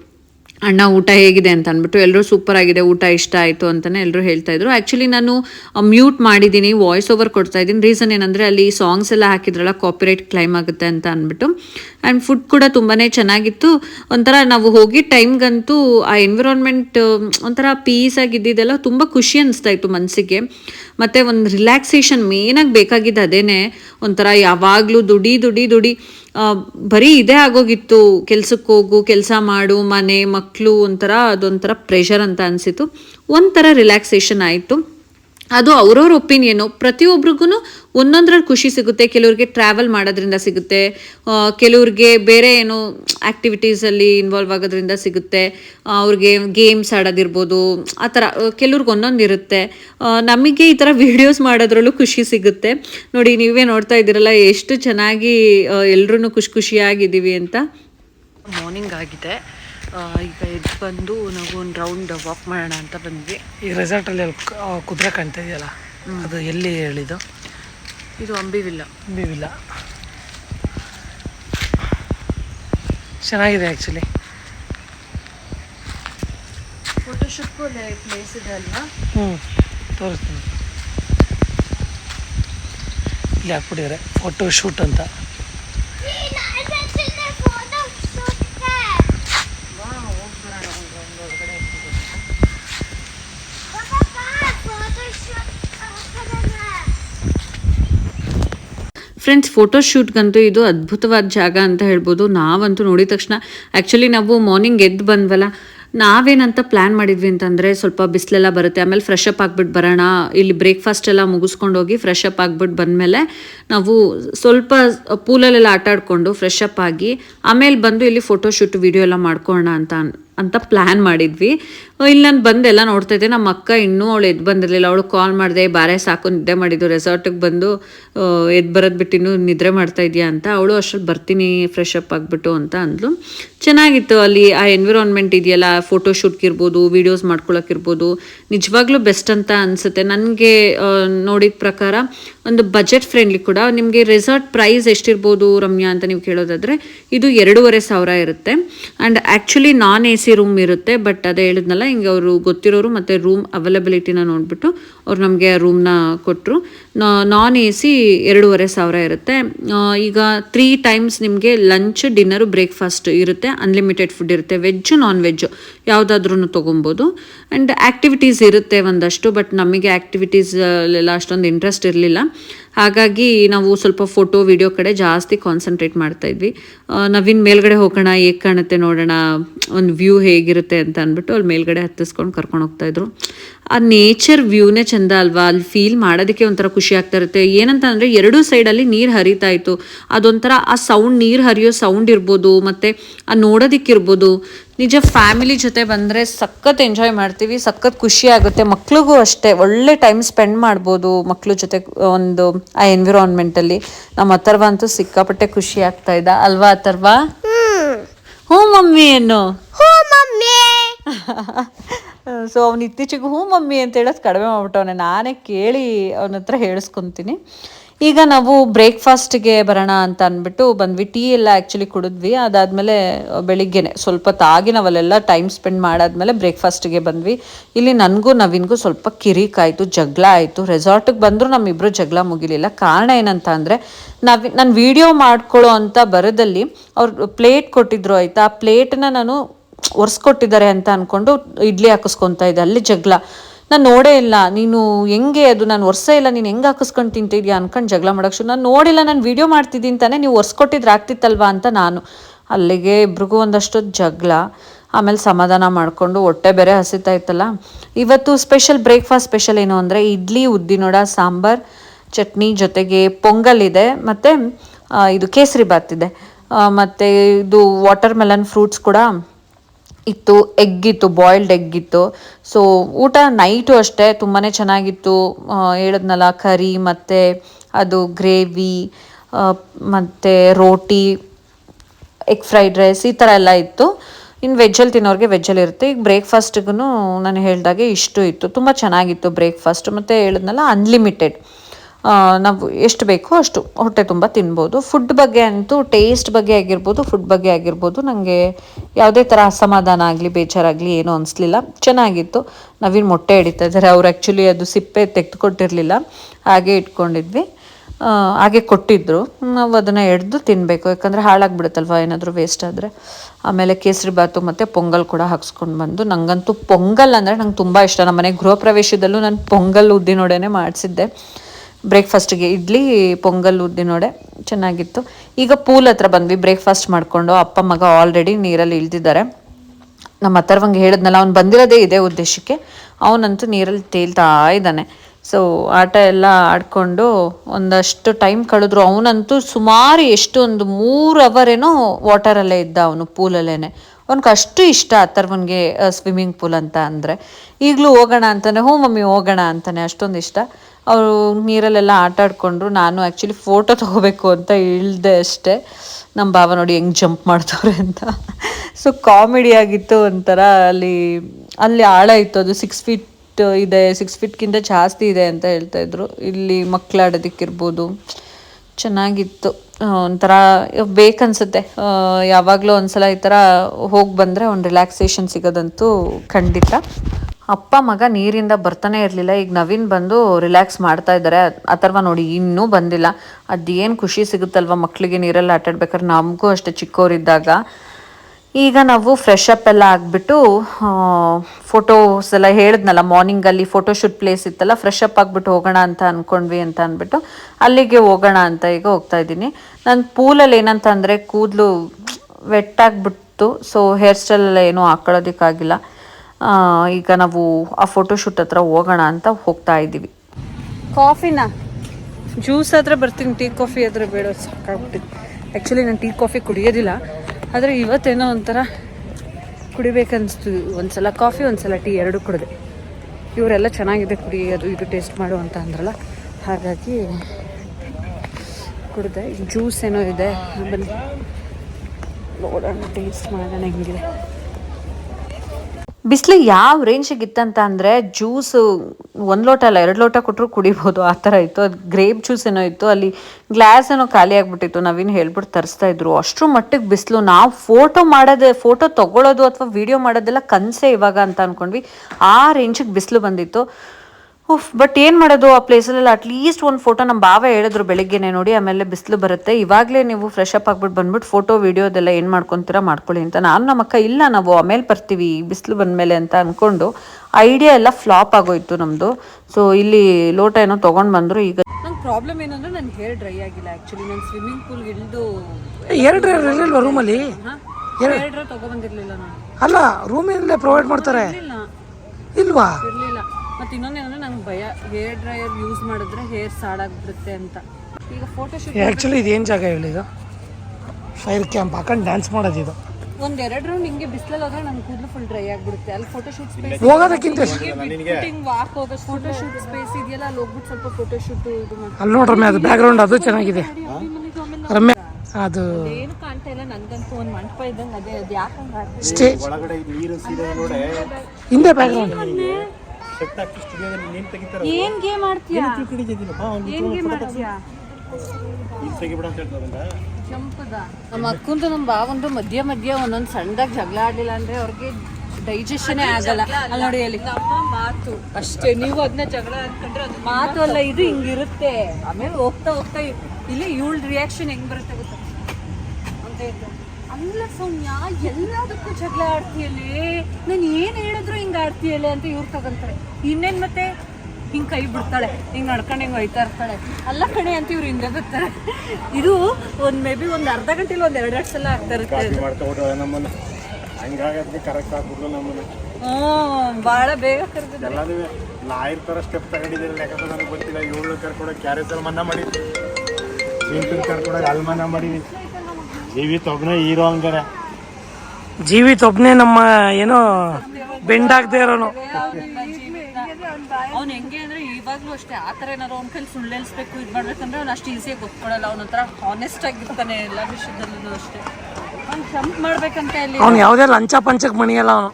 ಅಣ್ಣ, ಊಟ ಹೇಗಿದೆ? ಅಂತ ಅಂದ್ಬಿಟ್ಟು ಎಲ್ಲರೂ ಸೂಪರ್ ಆಗಿದೆ, ಊಟ ಇಷ್ಟ ಆಯಿತು ಅಂತಲೇ ಎಲ್ಲರೂ ಹೇಳ್ತಾ ಇದ್ರು. ಆ್ಯಕ್ಚುಲಿ ನಾನು ಮ್ಯೂಟ್ ಮಾಡಿದ್ದೀನಿ ವಾಯ್ಸ್ ಓವರ್ ಕೊಡ್ತಾ ಇದ್ದೀನಿ. ರೀಸನ್ ಏನಂದರೆ ಅಲ್ಲಿ ಸಾಂಗ್ಸ್ ಎಲ್ಲ ಹಾಕಿದ್ರಲ್ಲ ಕಾಪಿರೈಟ್ ಕ್ಲೈಮ್ ಆಗುತ್ತೆ ಅಂತ ಅಂದ್ಬಿಟ್ಟು. ಆ್ಯಂಡ್ ಫುಡ್ ಕೂಡ ತುಂಬಾ ಚೆನ್ನಾಗಿತ್ತು. ಒಂಥರ ನಾವು ಹೋಗಿ ಟೈಮ್ಗಂತೂ ಆ ಎನ್ವಿರಾನ್ಮೆಂಟ್ ಒಂಥರ ಪೀಸ್ ಆಗಿದ್ದಿದ್ದೆಲ್ಲ ತುಂಬ ಖುಷಿ ಅನಿಸ್ತಾ ಇತ್ತು ಮನಸ್ಸಿಗೆ ಮತ್ತು ಒಂದು ರಿಲ್ಯಾಕ್ಸೇಷನ್ ಮೇನಾಗಿ ಬೇಕಾಗಿದ್ದು ಅದೇನೆ, ಒಂಥರ ಯಾವಾಗಲೂ ದುಡಿ ದುಡಿ ದುಡಿ. ಬರೀ ಇದೇ ಆಗೋಗಿತ್ತು. ಕೆಲ್ಸಕ್ಕೆ ಹೋಗು, ಕೆಲಸ ಮಾಡು, ಮನೆ ಮಕ್ಕಳು ಒಂಥರ ಅದೊಂಥರ ಪ್ರೆಷರ್ ಅಂತ ಅನಿಸಿತು ಒಂಥರ ರಿಲ್ಯಾಕ್ಸೇಷನ್ ಆಯಿತು. ಅದು ಅವ್ರವ್ರ ಒಪಿನಿಯನು. ಪ್ರತಿಯೊಬ್ರಿಗೂ ಒಂದೊಂದ್ರಲ್ಲಿ ಖುಷಿ ಸಿಗುತ್ತೆ, ಕೆಲವ್ರಿಗೆ ಟ್ರಾವೆಲ್ ಮಾಡೋದ್ರಿಂದ ಸಿಗುತ್ತೆ ಕೆಲವ್ರಿಗೆ ಬೇರೆ ಏನು ಆ್ಯಕ್ಟಿವಿಟೀಸಲ್ಲಿ ಇನ್ವಾಲ್ವ್ ಆಗೋದ್ರಿಂದ ಸಿಗುತ್ತೆ ಅವ್ರಿಗೆ ಗೇಮ್ಸ್ ಆಡೋದಿರ್ಬೋದು, ಆ ಥರ ಕೆಲವ್ರಿಗೆ ಒಂದೊಂದು ಇರುತ್ತೆ ನಮಗೆ ಈ ಥರ ವಿಡಿಯೋಸ್ ಮಾಡೋದ್ರಲ್ಲೂ ಖುಷಿ ಸಿಗುತ್ತೆ. ನೋಡಿ, ನೀವೇ ನೋಡ್ತಾ ಇದ್ದೀರಲ್ಲ, ಎಷ್ಟು ಚೆನ್ನಾಗಿ ಎಲ್ಲರೂ ಖುಷಿ ಖುಷಿಯಾಗಿದ್ದೀವಿ ಅಂತ. ಮಾರ್ನಿಂಗ್ ಆಗಿದೆ. ಈಗ ಎದ್ದು ಬಂದು ನಾವು ಒಂದು ರೌಂಡ್ ವಾಕ್ ಮಾಡೋಣ ಅಂತ ಬಂದ್ವಿ. ಈ ರೆಸಾರ್ಟಲ್ಲಿ ಕುದುರೆ ಕಾಣ್ತಾ ಇದೆಯಲ್ಲ ಅದು ಎಲ್ಲಿ ಹೇಳಿದ್ದು? ಇದು ಅಂಬಿವಿಲ್ಲ. ಅಂಬಿವಿಲ್ಲ. ಚೆನ್ನಾಗಿದೆ ಆ್ಯಕ್ಚುಲಿ ಫೋಟೋಶೂಟ್ಗೂ ಪ್ಲೇಸ್ ಇದೆ ಅಲ್ವಾ? ಹ್ಞೂ ತೋರಿಸ್ತೀನಿ. ಇಲ್ಲಿ ಹಾಕ್ಬಿಟ್ಟಿದ್ದಾರೆ ಫೋಟೋ ಶೂಟ್ ಅಂತ. ಫ್ರೆಂಡ್ಸ್ ಫೋಟೋಶೂಟ್ಗಂತೂ ಇದು ಅದ್ಭುತವಾದ ಜಾಗ ಅಂತ ಹೇಳ್ಬೋದು. ನಾವಂತೂ ನೋಡಿದ ತಕ್ಷಣ ಆ್ಯಕ್ಚುಲಿ ನಾವು ಮಾರ್ನಿಂಗ್ ಎದ್ದು ಬಂದ್ವಲ್ಲ, ನಾವೇನಂತ ಪ್ಲ್ಯಾನ್ ಮಾಡಿದ್ವಿ ಅಂತಂದರೆ ಸ್ವಲ್ಪ ಬಿಸಿಲೆಲ್ಲ ಬರುತ್ತೆ, ಆಮೇಲೆ ಫ್ರೆಶ್ ಅಪ್ ಆಗಿಬಿಟ್ಟು ಬರೋಣ, ಇಲ್ಲಿ ಬ್ರೇಕ್ಫಾಸ್ಟ್ ಎಲ್ಲ ಮುಗಿಸ್ಕೊಂಡು ಹೋಗಿ ಫ್ರೆಶ್ ಅಪ್ ಆಗಿಬಿಟ್ಟು ಬಂದಮೇಲೆ ನಾವು ಸ್ವಲ್ಪ ಪೂಲಲ್ಲೆಲ್ಲ ಆಟ ಆಡಿಕೊಂಡು ಫ್ರೆಶ್ ಅಪ್ ಆಗಿ, ಆಮೇಲೆ ಬಂದು ಇಲ್ಲಿ ಫೋಟೋಶೂಟ್ ವಿಡಿಯೋ ಎಲ್ಲ ಮಾಡ್ಕೊಳ್ಳೋಣ ಅಂತ ಅಂತ ಪ್ಲ್ಯಾನ್ ಮಾಡಿದ್ವಿ. ಇಲ್ಲಿ ನಾನು ಬಂದೆಲ್ಲ ನೋಡ್ತಾ ಇದ್ದೆ. ನಮ್ಮ ಅಕ್ಕ ಇನ್ನೂ ಅವಳು ಎದ್ದು ಬಂದಿರಲಿಲ್ಲ. ಅವಳು ಕಾಲ್ ಮಾಡಿದೆ, ಬಾರೆ ಸಾಕು, ನಿದ್ದೆ ಮಾಡಿದ್ದು. ರೆಸಾರ್ಟಿಗೆ ಬಂದು ಎದ್ದು ಬರೋದು ಬಿಟ್ಟು ಇನ್ನೂ ನಿದ್ರೆ ಮಾಡ್ತಾ ಇದೆಯಾ? ಅಂತ ಅವಳು ಅಷ್ಟು ಬರ್ತೀನಿ ಫ್ರೆಶ್ ಅಪ್ ಆಗಿಬಿಟ್ಟು ಅಂತ ಅಂದ್ಲು. ಚೆನ್ನಾಗಿತ್ತು. ಅಲ್ಲಿ ಆ ಎನ್ವಿರಾನ್ಮೆಂಟ್ ಇದೆಯಲ್ಲ ಫೋಟೋಶೂಟ್ಗಿರ್ಬೋದು ವೀಡಿಯೋಸ್ ಮಾಡ್ಕೊಳಕ್ಕಿರ್ಬೋದು ನಿಜವಾಗ್ಲೂ ಬೆಸ್ಟ್ ಅಂತ ಅನಿಸುತ್ತೆ. ನನಗೆ ನೋಡಿದ ಪ್ರಕಾರ ಒಂದು ಬಜೆಟ್ ಫ್ರೆಂಡ್ಲಿ ಕೂಡ. ನಿಮಗೆ ರೆಸಾರ್ಟ್ ಪ್ರೈಸ್ ಎಷ್ಟಿರ್ಬೋದು ರಮ್ಯಾ ಅಂತ ನೀವು ಕೇಳೋದಾದರೆ, ಇದು ಎರಡೂವರೆ ಸಾವಿರ ಇರುತ್ತೆ. And actually non A C room ಇರುತ್ತೆ, ಬಟ್ ಅದೇ ಹೇಳಿದ್ನಲ್ಲ, ಹಿಂಗೆ ಅವರು ಗೊತ್ತಿರೋರು ಮತ್ತು ರೂಮ್ ಅವೈಲಬಿಲಿಟಿನ ನೋಡಿಬಿಟ್ಟು ಅವ್ರು ನಮಗೆ ಆ ರೂಮ್ನ ಕೊಟ್ಟರು ನಾನ್ ಎ ಸಿ ಎರಡೂವರೆ ಸಾವಿರ ಇರುತ್ತೆ. ಈಗ ತ್ರೀ ಟೈಮ್ಸ್ ನಿಮಗೆ ಲಂಚ್ ಡಿನ್ನರು ಬ್ರೇಕ್ಫಾಸ್ಟ್ ಇರುತ್ತೆ. ಅನ್ಲಿಮಿಟೆಡ್ ಫುಡ್ ಇರುತ್ತೆ. ವೆಜ್ಜು ನಾನ್ ವೆಜ್ಜು ಯಾವುದಾದ್ರೂ ತೊಗೊಬೋದು. ಆ್ಯಂಡ್ ಆ್ಯಕ್ಟಿವಿಟೀಸ್ ಇರುತ್ತೆ ಒಂದಷ್ಟು ಬಟ್ ನಮಗೆ ಆ್ಯಕ್ಟಿವಿಟೀಸಲ್ಲೆಲ್ಲ ಅಷ್ಟೊಂದು ಇಂಟ್ರೆಸ್ಟ್ ಇರಲಿಲ್ಲ. ಹಾಗಾಗಿ ನಾವು ಸ್ವಲ್ಪ ಫೋಟೋ, ವಿಡಿಯೋ ಕಡೆ ಜಾಸ್ತಿ ಕಾನ್ಸಂಟ್ರೇಟ್ ಮಾಡ್ತಾ ಇದ್ವಿ. ನಾವಿನ್ ಮೇಲ್ಗಡೆ ಹೋಗೋಣ, ಹೇಗೆ ಕಾಣುತ್ತೆ ನೋಡೋಣ, ಒಂದು ವ್ಯೂ ಹೇಗಿರುತ್ತೆ ಅಂತ ಅಂದ್ಬಿಟ್ಟು ಅಲ್ಲಿ ಮೇಲ್ಗಡೆ ಹತ್ತಿಸ್ಕೊಂಡು ಕರ್ಕೊಂಡು ಹೋಗ್ತಾ ಇದ್ರು. ಆ ನೇಚರ್ ವ್ಯೂನೇ ಚಂದ ಅಲ್ವಾ? ಅಲ್ಲಿ ಫೀಲ್ ಮಾಡೋದಕ್ಕೆ ಒಂಥರ ಖುಷಿ ಆಗ್ತಾ ಇರುತ್ತೆ. ಏನಂತ ಅಂದರೆ ಎರಡೂ ಸೈಡಲ್ಲಿ ನೀರು ಹರಿತಾ ಇತ್ತು. ಅದೊಂಥರ ಆ ಸೌಂಡ್ ನೀರು ಹರಿಯೋ ಸೌಂಡ್ ಇರ್ಬೋದು, ಮತ್ತು ಆ ನೋಡೋದಕ್ಕಿರ್ಬೋದು. ನಿಜ ಫ್ಯಾಮಿಲಿ ಜೊತೆ ಬಂದರೆ ಸಖತ್ ಎಂಜಾಯ್ ಮಾಡ್ತೀವಿ ಸಖತ್ ಖುಷಿ ಆಗುತ್ತೆ. ಮಕ್ಳಿಗೂ ಅಷ್ಟೇ ಒಳ್ಳೆ ಟೈಮ್ ಸ್ಪೆಂಡ್ ಮಾಡ್ಬೋದು ಮಕ್ಳ ಜೊತೆ ಒಂದು ಆ ಎನ್ವಿರಾನ್ಮೆಂಟಲ್ಲಿ ನಮ್ಮ ಅಥರ್ವ ಅಂತೂ ಸಿಕ್ಕಾಪಟ್ಟೆ ಖುಷಿ ಆಗ್ತಾ ಇದ್ದ. ಅಲ್ವಾ ಅಥರ್ವ? ಹ್ಞೂ ಮಮ್ಮಿ ಏನು? ಸೊ ಅವ್ನು ಇತ್ತೀಚೆಗೆ ಹ್ಞೂ ಮಮ್ಮಿ ಅಂತ ಹೇಳೋದು ಕಡಿಮೆ ಮಾಡ್ಬಿಟ್ಟವನೆ. ನಾನೇ ಕೇಳಿ ಅವನ ಹತ್ರ ಹೇಳಿಸ್ಕೊತೀನಿ. ಈಗ ನಾವು ಬ್ರೇಕ್ಫಾಸ್ಟ್ಗೆ ಬರೋಣ ಅಂತ ಅಂದ್ಬಿಟ್ಟು ಬಂದ್ವಿ. ಟೀ ಎಲ್ಲ ಆ್ಯಕ್ಚುಲಿ ಕುಡಿದ್ವಿ. ಅದಾದಮೇಲೆ ಬೆಳಿಗ್ಗೆನೆ ಸ್ವಲ್ಪ ತಾಗಿ ನಾವಲ್ಲೆಲ್ಲ ಟೈಮ್ ಸ್ಪೆಂಡ್ ಮಾಡಾದ್ಮೇಲೆ ಬ್ರೇಕ್ಫಾಸ್ಟ್ಗೆ ಬಂದ್ವಿ. ಇಲ್ಲಿ ನನಗೂ ನವೀನ್ಗೂ ಸ್ವಲ್ಪ ಕಿರಿಕಾಯಿತು ಜಗಳ ಆಯಿತು. ರೆಸಾರ್ಟಿಗೆ ಬಂದರೂ ನಮ್ಮಿಬ್ಬರು ಜಗಳ ಮುಗಿಲಿಲ್ಲ. ಕಾರಣ ಏನಂತ ಅಂದರೆ, ನಾವ್ ನಾನು ವಿಡಿಯೋ ಮಾಡ್ಕೊಳ್ಳೋ ಅಂತ ಬರದಲ್ಲಿ ಅವ್ರು ಪ್ಲೇಟ್ ಕೊಟ್ಟಿದ್ರು ಆಯಿತಾ? ಆ ಪ್ಲೇಟನ್ನ ನಾನು ಒರೆಸ್ಕೊಟ್ಟಿದ್ದಾರೆ ಅಂತ ಅಂದ್ಕೊಂಡು ಇಡ್ಲಿ ಹಾಕಿಸ್ಕೊತಾ ಇದ್ದೆ. ಅಲ್ಲಿ ಜಗಳ. ನಾನು ನೋಡೇ ಇಲ್ಲ. ನೀನು ಹೆಂಗೆ ಅದು? ನಾನು ಒರ್ಸೇ ಇಲ್ಲ. ನೀನು ಹೆಂಗೆ ಹಾಕಿಸ್ಕೊಂಡು ತಿಂತಿದ್ಯಾ ಅನ್ಕೊಂಡು ಜಗಳ ಮಾಡೋಕೆ ಶುರು ನಾನು ನೋಡಿಲ್ಲ. ನಾನು ವಿಡಿಯೋ ಮಾಡ್ತಿದ್ದೀನಿ ತಾನೇ. ನೀವು ಒರ್ಸ್ಕೊಟ್ಟಿದ್ರೆ ಆಗ್ತಿತ್ತಲ್ವಾ ಅಂತ ನಾನು. ಅಲ್ಲಿಗೆ ಇಬ್ರಿಗೂ ಒಂದಷ್ಟು ಜಗಳ. ಆಮೇಲೆ ಸಮಾಧಾನ ಮಾಡಿಕೊಂಡು ಹೊಟ್ಟೆ ಬೇರೆ ಹಸಿತಾ ಇತ್ತಲ್ಲ. ಇವತ್ತು ಸ್ಪೆಷಲ್ ಬ್ರೇಕ್ಫಾಸ್ಟ್ ಸ್ಪೆಷಲ್ ಏನು ಅಂದರೆ ಇಡ್ಲಿ, ಉದ್ದಿನೋಡ, ಸಾಂಬಾರ್, ಚಟ್ನಿ ಜೊತೆಗೆ ಪೊಂಗಲ್ ಇದೆ. ಮತ್ತು ಇದು ಕೇಸರಿ ಬಾತ್ ಇದೆ. ಮತ್ತು ಇದು ವಾಟರ್ ಮೆಲನ್ ಫ್ರೂಟ್ಸ್ ಕೂಡ ಇತ್ತು ಎಗ್ ಇತ್ತು ಬಾಯ್ಲ್ಡ್ ಎಗ್ ಇತ್ತು. ಸೊ ಊಟ ನೈಟು ಅಷ್ಟೇ ತುಂಬಾ ಚೆನ್ನಾಗಿತ್ತು. ಹೇಳದ್ನಲ್ಲ, ಕರಿ ಮತ್ತು ಅದು ಗ್ರೇವಿ ಮತ್ತು ರೋಟಿ ಎಗ್ ಫ್ರೈಡ್ ರೈಸ್ ಈ ಥರ ಎಲ್ಲ ಇತ್ತು. ಇನ್ನು ವೆಜ್ಜಲ್ಲಿ ತಿನ್ನೋರಿಗೆ ವೆಜ್ಜಲ್ಲಿ ಇರುತ್ತೆ. ಈಗ ಬ್ರೇಕ್ಫಾಸ್ಟ್ಗೂ ನಾನು ಹೇಳಿದಾಗೆ ಇಷ್ಟು ಇತ್ತು. ತುಂಬ ಚೆನ್ನಾಗಿತ್ತು ಬ್ರೇಕ್ಫಾಸ್ಟ್ ಮತ್ತು ಹೇಳಿದ್ನಲ್ಲ ಅನ್ಲಿಮಿಟೆಡ್ ನಾವು ಎಷ್ಟು ಬೇಕೋ ಅಷ್ಟು ಹೊಟ್ಟೆ ತುಂಬ ತಿನ್ಬೋದು. ಫುಡ್ ಬಗ್ಗೆ ಅಂತೂ ಟೇಸ್ಟ್ ಬಗ್ಗೆ ಆಗಿರ್ಬೋದು ಫುಡ್ ಬಗ್ಗೆ ಆಗಿರ್ಬೋದು. ನನಗೆ ಯಾವುದೇ ಥರ ಅಸಮಾಧಾನ ಆಗಲಿ, ಬೇಜಾರಾಗಲಿ ಏನೂ ಅನಿಸ್ಲಿಲ್ಲ. ಚೆನ್ನಾಗಿತ್ತು. ನವೀನ್ ಮೊಟ್ಟೆ ಹಿಡಿತಾ ಇದ್ದಾರೆ. ಅವ್ರು ಆ್ಯಕ್ಚುಲಿ ಅದು ಸಿಪ್ಪೆ ತೆಗೆದುಕೊಟ್ಟಿರಲಿಲ್ಲ. ಹಾಗೆ ಇಟ್ಕೊಂಡಿದ್ವಿ. ಹಾಗೆ ಕೊಟ್ಟಿದ್ದರು ನಾವು ಅದನ್ನು ಎಡ್ದು ತಿನ್ನಬೇಕು ಯಾಕಂದರೆ ಹಾಳಾಗ್ಬಿಡುತ್ತಲ್ವ? ಏನಾದರೂ ವೇಸ್ಟ್ ಆದರೆ. ಆಮೇಲೆ ಕೇಸರಿ ಬಾತು ಮತ್ತು ಪೊಂಗಲ್ ಕೂಡ ಹಾಕ್ಸ್ಕೊಂಡು ಬಂದು. ನನಗಂತೂ ಪೊಂಗಲ್ ಅಂದರೆ ನಂಗೆ ತುಂಬ ಇಷ್ಟ. ನಮ್ಮ ಮನೆ ಗೃಹ ಪ್ರವೇಶದಲ್ಲೂ ನಾನು ಪೊಂಗಲ್ ಉದ್ದಿನೊಡೆನೆ ಮಾಡಿಸಿದ್ದೆ. ಬ್ರೇಕ್ಫಾಸ್ಟಿಗೆ ಇಡ್ಲಿ, ಪೊಂಗಲ್ ಉದ್ದಿನೋಡೆ ಚೆನ್ನಾಗಿತ್ತು. ಈಗ ಪೂಲ್ ಹತ್ರ ಬಂದ್ವಿ, ಬ್ರೇಕ್ಫಾಸ್ಟ್ ಮಾಡಿಕೊಂಡು ಅಪ್ಪ, ಮಗ ಆಲ್ರೆಡಿ ನೀರಲ್ಲಿ ಇಳ್ದಿದ್ದಾರೆ. ನಮ್ಮ ಅಥರ್ವಂಗೆ ಹೇಳಿದ್ನಲ್ಲ, ಅವ್ನು ಬಂದಿರೋದೇ ಇದೆ ಉದ್ದೇಶಕ್ಕೆ. ಅವನಂತೂ ನೀರಲ್ಲಿ ತೇಲ್ತಾ ಇದ್ದಾನೆ. ಸೊ ಆಟ ಎಲ್ಲ ಆಡಿಕೊಂಡು ಒಂದಷ್ಟು ಟೈಮ್ ಕಳೆದ್ರು, ಅವನಂತೂ ಸುಮಾರು ಎಷ್ಟು ಒಂದು ಮೂರು ಅವರೇನೋ ವಾಟರಲ್ಲೇ ಇದ್ದ ಅವನು ಪೂಲಲ್ಲೇ ಅವ್ನಿಗೆ ಅಷ್ಟು ಇಷ್ಟ ಅಥರ್ವನ್ಗೆ ಸ್ವಿಮ್ಮಿಂಗ್ ಪೂಲ್ ಅಂತ ಅಂದರೆ. ಈಗಲೂ ಹೋಗೋಣ ಅಂತಾನೆ, ಹ್ಞೂ ಮಮ್ಮಿ ಹೋಗೋಣ ಅಂತಾನೆ, ಅಷ್ಟೊಂದು ಇಷ್ಟ. ಅವರು ನೀರಲ್ಲೆಲ್ಲ ಆಟ ಆಡಿಕೊಂಡ್ರು. ನಾನು ಆ್ಯಕ್ಚುಲಿ ಫೋಟೋ ತೊಗೋಬೇಕು ಅಂತ ಇಳ್ದೆ ಅಷ್ಟೇ. ನಮ್ಮ ಭಾವ ನೋಡಿ ಹೆಂಗೆ ಜಂಪ್ ಮಾಡ್ತವ್ರೆ ಅಂತ. ಸೊ ಕಾಮಿಡಿ ಆಗಿತ್ತು ಒಂಥರ ಅಲ್ಲಿ ಅಲ್ಲಿ ಆಳ ಇತ್ತು. ಅದು ಸಿಕ್ಸ್ ಫೀಟ್ ಇದೆ ಸಿಕ್ಸ್ ಫೀಟ್ಗಿಂತ ಜಾಸ್ತಿ ಇದೆ ಅಂತ ಹೇಳ್ತಾ ಇದ್ರು. ಇಲ್ಲಿ ಮಕ್ಕಳಾಡೋದಕ್ಕಿರ್ಬೋದು ಚೆನ್ನಾಗಿತ್ತು. ಒಂಥರ ಬೇಕನ್ಸುತ್ತೆ. ಯಾವಾಗಲೂ ಒಂದು ಸಲ ಈ ಥರ ಹೋಗಿ ಬಂದರೆ ಒಂದು ರಿಲ್ಯಾಕ್ಸೇಷನ್ ಸಿಗೋದಂತೂ ಖಂಡಿತ. ಅಪ್ಪ ಮಗ ನೀರಿಂದ ಬರ್ತಾನೆ ಇರಲಿಲ್ಲ. ಈಗ ನವೀನ್ ಬಂದು ರಿಲ್ಯಾಕ್ಸ್ ಮಾಡ್ತಾ ಇದ್ದಾರೆ. ಅಥರ್ವ ನೋಡಿ ಇನ್ನೂ ಬಂದಿಲ್ಲ. ಅದೇನು ಖುಷಿ ಸಿಗುತ್ತಲ್ವ ಮಕ್ಕಳಿಗೆ ನೀರಲ್ಲಿ ಆಟಾಡ್ಬೇಕಾದ್ರೆ? ನಮಗೂ ಅಷ್ಟೇ ಚಿಕ್ಕವರಿದ್ದಾಗ ಈಗ ನಾವು ಫ್ರೆಶ್ ಅಪ್ ಎಲ್ಲ ಆಗಿಬಿಟ್ಟು ಫೋಟೋಸ್ ಎಲ್ಲ ಹೇಳಿದ್ನಲ್ಲ ಮಾರ್ನಿಂಗಲ್ಲಿ ಫೋಟೋಶೂಟ್ ಪ್ಲೇಸ್ ಇತ್ತಲ್ಲ ಫ್ರೆಶ್ ಅಪ್ ಆಗಿಬಿಟ್ಟು ಹೋಗೋಣ ಅಂತ ಅಂದ್ಕೊಂಡ್ವಿ ಅಂತ ಅಂದ್ಬಿಟ್ಟು ಅಲ್ಲಿಗೆ ಹೋಗೋಣ ಅಂತ ಈಗ ಹೋಗ್ತಾ ಇದ್ದೀನಿ. ನನ್ನ ಪೂಲಲ್ಲಿ ಏನಂತ ಅಂದರೆ ಕೂದಲು ವೆಟ್ಟಾಗ್ಬಿಟ್ಟು ಸೊ ಹೇರ್ ಸ್ಟೈಲ್ ಏನೂ ಹಾಕೊಳ್ಳೋದಕ್ಕಾಗಿಲ್ಲ. ಈಗ ನಾವು ಆ ಫೋಟೋಶೂಟ್ ಹತ್ರ ಹೋಗೋಣ ಅಂತ ಹೋಗ್ತಾ ಇದ್ದೀವಿ. ಕಾಫಿನ? ಜ್ಯೂಸ್ ಆದರೆ ಬರ್ತೀನಿ, ಟೀ ಕಾಫಿ ಆದರೆ ಬೇಡ ಸಾಕಾಗ್ಬಿಟ್ಟು ಆ್ಯಕ್ಚುಲಿ ನಾನು ಟೀ ಕಾಫಿ ಕುಡಿಯೋದಿಲ್ಲ, ಆದರೆ ಇವತ್ತೇನೋ ಒಂಥರ ಕುಡಿಬೇಕನ್ನಿಸ್ತು ಒಂದ್ಸಲ ಕಾಫಿ, ಒಂದ್ಸಲ ಟೀ ಎರಡು ಕುಡಿದೆ. ಇವರೆಲ್ಲ ಚೆನ್ನಾಗಿದೆ ಕುಡಿಯೋದು ಇದು ಟೇಸ್ಟ್ ಮಾಡು ಅಂತ ಅಂದ್ರಲ್ಲ, ಹಾಗಾಗಿ ಕುಡಿದೆ. ಜ್ಯೂಸ್ ಏನೋ ಇದೆ, ಬನ್ನಿ. ನೋಡೋಣ, ಟೇಸ್ಟ್ ಮಾಡೋಣ ಹೆಂಗಿದೆ. ಬಿಸಿಲು ಯಾವ ರೇಂಜಿಗೆ ಇತ್ತಂತ ಅಂದರೆ ಜ್ಯೂಸು ಒಂದು ಲೋಟ ಅಲ್ಲ, ಎರಡು ಲೋಟ ಕೊಟ್ಟರು ಕುಡಿಬೋದು, ಆ ಥರ ಇತ್ತು. ಅದು ಗ್ರೇಪ್ ಜ್ಯೂಸ್ ಏನೋ ಇತ್ತು. ಅಲ್ಲಿ ಗ್ಲಾಸ್ ಏನೋ ಖಾಲಿ ಆಗಿಬಿಟ್ಟಿತ್ತು. ನಾವೇನು ಹೇಳ್ಬಿಟ್ಟು ತರಿಸ್ತಾ ಇದ್ರು. ಅಷ್ಟರ ಮಟ್ಟಿಗೆ ಬಿಸಿಲು. ನಾವು ಫೋಟೋ ಮಾಡೋದು ಫೋಟೋ ತೊಗೊಳೋದು ಅಥವಾ ವಿಡಿಯೋ ಮಾಡೋದೆಲ್ಲ ಕನಸೇ ಇವಾಗ ಅಂತ ಅಂದ್ಕೊಂಡ್ವಿ ಆ ರೇಂಜಿಗೆ ಬಿಸಿಲು ಬಂದಿತ್ತು. ಉಫ್ ಬಟ್ ಏನು ಮಾಡೋದು? ಆ ಪ್ಲೇಸಲ್ಲೆಲ್ಲ ಅಟ್ಲೀಸ್ಟ್ ಒಂದು ಫೋಟೋ ನಮ್ಮ ಭಾವ ಹೇಳಿದ್ರು ಬೆಳಿಗ್ಗೆನೆ ನೋಡಿ ಆಮೇಲೆ ಬಿಸಿಲು ಬರುತ್ತೆ. ಇವಾಗಲೇ ನೀವು ಫ್ರೆಶ್ ಅಪ್ ಆಗ್ಬಿಟ್ಟು ಬಂದ್ಬಿಟ್ಟು ಫೋಟೋ ವೀಡಿಯೋದೆಲ್ಲ ಏನು ಮಾಡ್ಕೊತೀರಾ ಮಾಡ್ಕೊಳ್ಳಿ ಅಂತ ನಾನು ನಮ್ಮ ಅಕ್ಕ ಇಲ್ಲ ನಾವು ಆಮೇಲೆ ಬರ್ತೀವಿ ಬಿಸಿಲು ಬಂದಮೇಲೆ ಅಂತ ಅಂದ್ಕೊಂಡು ಐಡಿಯಾ ಎಲ್ಲ ಫ್ಲಾಪ್ ಆಗೋಯ್ತು ನಮ್ಮದು ಸೊ ಇಲ್ಲಿ ಲೋಟ ಏನೋ ತೊಗೊಂಡು ಬಂದರು ಈಗ ನಂಗೆ ಪ್ರಾಬ್ಲಮ್ ಏನಂದ್ರೆ ನನ್ನ ಹೇರ್ ಡ್ರೈ ಆಗಿಲ್ಲ ಆ್ಯಕ್ಚುಲಿ ನಾನು ಸ್ವಿಮ್ಮಿಂಗ್ ಪೂಲ್ ಇಳಿದು ಎರಡು ಇರಲಿಲ್ವಾ ರೂಮಲ್ಲಿ ಹೇರ್ ಡ್ರೈ ತೊಗೊಬಂದಿರಲಿಲ್ಲ ನಾನು. ಅಲ್ಲ ರೂಮಿನಲ್ಲೇ ಪ್ರೊವೈಡ್ ಮಾಡ್ತಾರೆ. ಇಲ್ಲ ಇಲ್ವಾ? ಇರಲಿಲ್ಲ. ಮತ್ತು ಇನ್ನೊಂದೇನಂದ್ರೆ ನಂಗೆ ಭಯ ಹೇರ್ ಡ್ರೈಯರ್ ಯೂಸ್ ಮಾಡಿದ್ರೆ ಹೇರ್ ಸಾಡಾಗ್ಬಿಡುತ್ತೆ ಅಂತ. ಈಗ ಫೋಟೋಶೂಟ್ ಆ್ಯಕ್ಚುಲಿ ಇದೇನು ಜಾಗ ಹೇಳಿ ಇದು? ಫೈರ್ ಕ್ಯಾಂಪ್ ಹಾಕೊಂಡು ಡ್ಯಾನ್ಸ್ ಮಾಡೋದು ಇದು. ಒಂದೆರಡು ರೌಂಡ್ ಹಿಂಗೆ ಬಿಸಿಲಲ್ಲಿ ಹೋದ್ರೆ ನನ್ನ ಕೂದಲು ಫುಲ್ ಡ್ರೈ ಆಗಿಬಿಡುತ್ತೆ. ಅಲ್ಲಿ ಫೋಟೋಶೂಟ್ ಸ್ಪೇಸ್ ಹೋಗೋದಕ್ಕಿಂತ ಹಿಂಗ್ ವಾಕ್ ಹೋಗೋ ಫೋಟೋಶೂಟ್ ಸ್ಪೇಸ್ ಇದೆಯಲ್ಲ ಅಲ್ಲಿ ಹೋಗ್ಬಿಟ್ಟು ಸ್ವಲ್ಪ ಫೋಟೋಶೂಟ್ ಇದು ಮಾಡಿ ಅಲ್ಲಿ ನೋಡ್ರಿ ರಮ್ಯ ಅದು ಬ್ಯಾಕ್ಗ್ರೌಂಡ್ ಅದು ಚೆನ್ನಾಗಿದೆ. ರಮ್ಯ ಅದು ಏನು ಕಾಣ್ತಾ ಇಲ್ಲ ನನಗಂತೂ ಒಂದು ಮಂಟಪ ಇದ್ದಂಗೆ ಅದೇ ಅದು ಯಾಕಂದ್ರೆ ಸ್ಟೇಜ್ ಒಳಗಡೆ ನೀರು ಸೀರೆ ನೋಡೆ. ಹಿಂದೆ ಬ್ಯಾಕ್ಗ್ರೌಂಡ್ ಹಾಕಿ ಸ್ಟುಡಿಯೋದಲ್ಲಿ ನೀನ್ ತೆಗಿತಾರ ಏನ್ ಗೇಮ್ ಆಡ್ತೀಯಾ? ಏನ್ ಗೇಮ್ ಆಡ್ತೀಯಾ? ನೀನ್ ತೆಗಿಬಿಡ ಅಂತ ಹೇಳ್ತಾರಂಗ ಕೆಂಪದ ನಮ್ಮ ಅಕ್ಕಂದು ನಮ್ಮ ಭಾವಂದು ಮಧ್ಯ ಮಧ್ಯ ಒಂದೊಂದು ಸಣ್ಣದಾಗ ಜಗಳ ಆಡ್ಲಿಲ್ಲ ಅಂದ್ರೆ ಅವ್ರಿಗೆ ಡೈಜೆಷನ್ ಆಗಲ್ಲ. ಅಲ್ಲಿ. ನೋಡಿ ಅಲ್ಲಿ ಮಾತು. ಅಷ್ಟೇ ನೀವು ಅದನ್ನ ಜಗಳ ಅನ್ಕೊಂಡ್ರೆ ಅದು ಮಾತು ಅಲ್ಲ ಇದು ಹಿಂಗಿರುತ್ತೆ. ಆಮೇಲೆ ಹೋಗ್ತಾ ಹೋಗ್ತಾ ಇಲ್ಲಿ ಇವಳ ರಿಯಾಕ್ಷನ್ ಹೆಂಗ್ ಬರುತ್ತೆ ಗೊತ್ತಾ? ಅಂತ ಹೇಳ್ತಾರೆ. ಅಲ್ಲ ಸೌಮ್ಯ ಎಲ್ಲದಕ್ಕೂ ಜಗಳ ಆಡ್ತೀಯಲ್ಲಿ. ನಾನು ಏನು ಹೇಳಿದ್ರು ಹಿಂಗೆ ಆಡ್ತೀಯಲ್ಲ ಅಂತ ಇವ್ರು ತಗೊಂತಾರೆ. ಇನ್ನೇನ್ ಮತ್ತೆ? ಹಿಂಗೆ ಕೈ ಬಿಡ್ತಾಳೆ ಹಿಂಗೆ ನಡ್ಕೊಂಡು ಹಿಂಗೆ ಒಯ್ತಾ ಇರ್ತಾಳೆ. ಅಲ್ಲ ಕಣೆ ಅಂತ ಇವ್ರು ಹಿಂದೆ ಬರ್ತಾರೆ. ಇದು ಒಂದು ಮೇ ಬಿ ಒಂದು ಅರ್ಧ ಗಂಟೆಲಿ ಒಂದ್ ಎರಡೆರಡು ಸಲ ಆಗ್ತಾ ಇರುತ್ತೆ. ನಮ್ಮನ್ನ. ಹಂಗಾಗತ್ತೆ ಕರೆಕ್ಟ್ ಆಗ್ಬಿಡ್ಲು ನಮ್ಮನ್ನ. ಹ್ಮ್ ಭಾಳ ಬೇಗ ಕರ್ದಿದ್ದಾರೆ. ಎಲ್ಲಾನು ಲಾಯರ್ ತರ ಸ್ಟೆಪ್ ತಗೊಂಡಿದ್ದೀರಿ. ನನಗೆ ಗೊತ್ತಿಲ್ಲ ಏಳು ಕರ್ಕೊಡೋ ಕ್ಯಾರೇಜ್ ಅಲ್ಲಿ ಮನ್ನಾ ಮಾಡಿ ಸಿಂಪಲ್ ಕರ್ಕೊಡೋ ಅಲ್ಲಿ ಮನ್ನಾ ಮಾಡೀವಿ ಜೀವಿತ ಒಬ್ಬನೇ ಹೀರೋ ಹಂಗಾರೆ. ಜೀವಿತ್ ಒಬ್ಬನೇ ನಮ್ಮ ಏನೋ ಬೆಂಡಾಗದೆ ಇರೋನು. ಅವ್ನು ಹೆಂಗೆ ಅಂದ್ರೆ ಇವಾಗ್ಲೂ ಅಷ್ಟೇ ಆ ಥರ ಏನಾದ್ರು ಅವ್ನ ಕೈಲಿ ಸುಳ್ಳು ಹೇಳ್ಸ್ಬೇಕು ಇದು ಮಾಡ್ಬೇಕಂದ್ರೆ ಅವ್ನು ಅಷ್ಟು ಈಸಿಯಾಗಿ ಗೊತ್ಕೊಳಲ್ಲ ಅವನ ಹತ್ರ ಹಾನೆಸ್ಟ್ ಆಗಿರ್ತಾನೆ ಎಲ್ಲ ವಿಷಯದಲ್ಲೂ ಅಷ್ಟೇ. ಅವ್ನು ಜಂಪ್ ಮಾಡ್ಬೇಕಂತ ಇಲ್ಲಿ ಅವ್ನು ಯಾವುದೇ ಲಂಚ ಪಂಚಕ್ಕೆ ಮಣಿಯಲ್ಲ ಅವನು.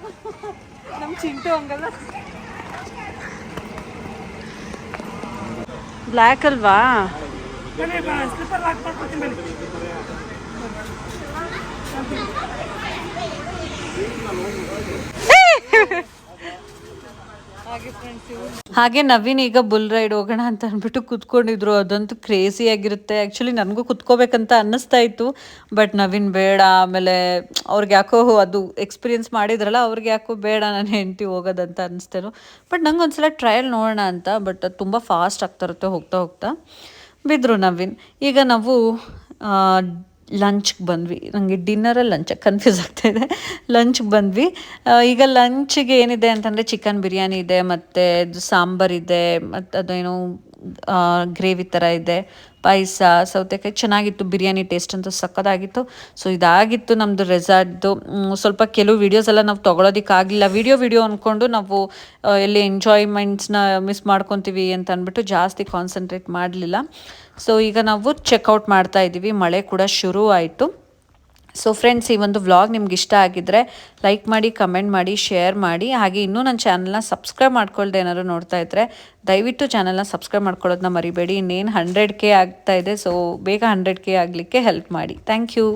ನಮ್ಮ ಚಿಂಟು ಹಂಗಲ್ಲ. ಬ್ಲ್ಯಾಕ್ ಅಲ್ವಾ? ಹಾಗೆ ನವೀನ್ ಈಗ ಬುಲ್ ರೈಡ್ ಹೋಗೋಣ ಅಂತ ಅಂದ್ಬಿಟ್ಟು ಕುತ್ಕೊಂಡಿದ್ರು. ಅದಂತೂ ಕ್ರೇಜಿ ಆಗಿರುತ್ತೆ. ಆ್ಯಕ್ಚುಲಿ ನನಗೂ ಕುತ್ಕೋಬೇಕಂತ ಅನ್ನಿಸ್ತಾ ಇತ್ತು. ಬಟ್ ನವೀನ್ ಬೇಡ. ಆಮೇಲೆ ಅವ್ರಿಗೆ ಯಾಕೋ ಅದು ಎಕ್ಸ್ಪೀರಿಯನ್ಸ್ ಮಾಡಿದ್ರಲ್ಲ, ಅವ್ರಿಗೆ ಯಾಕೋ ಬೇಡ ನಾನು ಹೆಂಡತಿ ಹೋಗೋದಂತ ಅನ್ನಿಸ್ತೇನೋ ಬಟ್ ನಂಗೆ ಒಂದ್ಸಲ ಟ್ರಯಲ್ ನೋಡೋಣ ಅಂತ. ಬಟ್ ಅದು ತುಂಬ ಫಾಸ್ಟ್ ಆಗ್ತಾ ಇರುತ್ತೆ ಹೋಗ್ತಾ ಹೋಗ್ತಾ. ಬಿದ್ದರು ನವೀನ್. ಈಗ ನಾವು ಲಂಚ್ಗೆ ಬಂದ್ವಿ. ನನಗೆ ಡಿನ್ನರಲ್ಲಿ ಲಂಚ್ ಕನ್ಫ್ಯೂಸ್ ಆಗ್ತಾಯಿದೆ ಲಂಚ್ಗೆ ಬಂದ್ವಿ. ಈಗ ಲಂಚ್ಗೆ ಏನಿದೆ ಅಂತಂದರೆ ಚಿಕನ್ ಬಿರಿಯಾನಿ ಇದೆ, ಮತ್ತು ಸಾಂಬಾರಿದೆ ಮತ್ತು ಅದೇನೋ ಗ್ರೇವಿ ಥರ ಇದೆ, ಪಾಯಸ, ಸೌತೆಕಾಯಿ, ಚೆನ್ನಾಗಿತ್ತು, ಬಿರಿಯಾನಿ ಟೇಸ್ಟ್ ಅಂತ ಸಕ್ಕದಾಗಿತ್ತು ಸೊ ಇದಾಗಿತ್ತು ನಮ್ಮದು ರೆಸಾರ್ಟ್ದು ಸ್ವಲ್ಪ ಕೆಲವು ವೀಡಿಯೋಸ್ ಎಲ್ಲ ನಾವು ತೊಗೊಳೋದಕ್ಕಾಗಲಿಲ್ಲ ವಿಡಿಯೋ ವಿಡಿಯೋ ಅಂದ್ಕೊಂಡು ನಾವು ಎಲ್ಲಿ ಎಂಜಾಯ್ಮೆಂಟ್ಸ್ನ ಮಿಸ್ ಮಾಡ್ಕೊತೀವಿ ಅಂತ ಅಂದ್ಬಿಟ್ಟು ಜಾಸ್ತಿ ಕಾನ್ಸಂಟ್ರೇಟ್ ಮಾಡಲಿಲ್ಲ. ಸೊ ಈಗ ನಾವು ಚೆಕ್ಔಟ್ ಮಾಡ್ತಾ ಇದ್ದೀವಿ ಮಳೆ ಕೂಡ ಶುರು ಆಯಿತು ಸೊ ಫ್ರೆಂಡ್ಸ್ ಈ ಒಂದು ವ್ಲಾಗ್ ನಿಮ್ಗೆ ಇಷ್ಟ ಆಗಿದ್ರೆ ಲೈಕ್ ಮಾಡಿ ಕಮೆಂಟ್ ಮಾಡಿ ಶೇರ್ ಮಾಡಿ. ಹಾಗೆ ಇನ್ನೂ ನನ್ನ ಚಾನಲ್ನ ಸಬ್ಸ್ಕ್ರೈಬ್ ಮಾಡ್ಕೊಳ್ದೆ ಏನಾದ್ರು ನೋಡ್ತಾ ಇದ್ದರೆ ದಯವಿಟ್ಟು ಚಾನಲ್ನ ಸಬ್ಸ್ಕ್ರೈಬ್ ಮಾಡ್ಕೊಳ್ಳೋದನ್ನ ಮರಿಬೇಡಿ. ಇನ್ನೇನು ಹಂಡ್ರೆಡ್ ಕೆ ಆಗ್ತಾ ಇದೆ ಸೊ ಬೇಗ ಹಂಡ್ರೆಡ್ ಕೆ ಆಗಲಿಕ್ಕೆ ಹೆಲ್ಪ್ ಮಾಡಿ. Thank you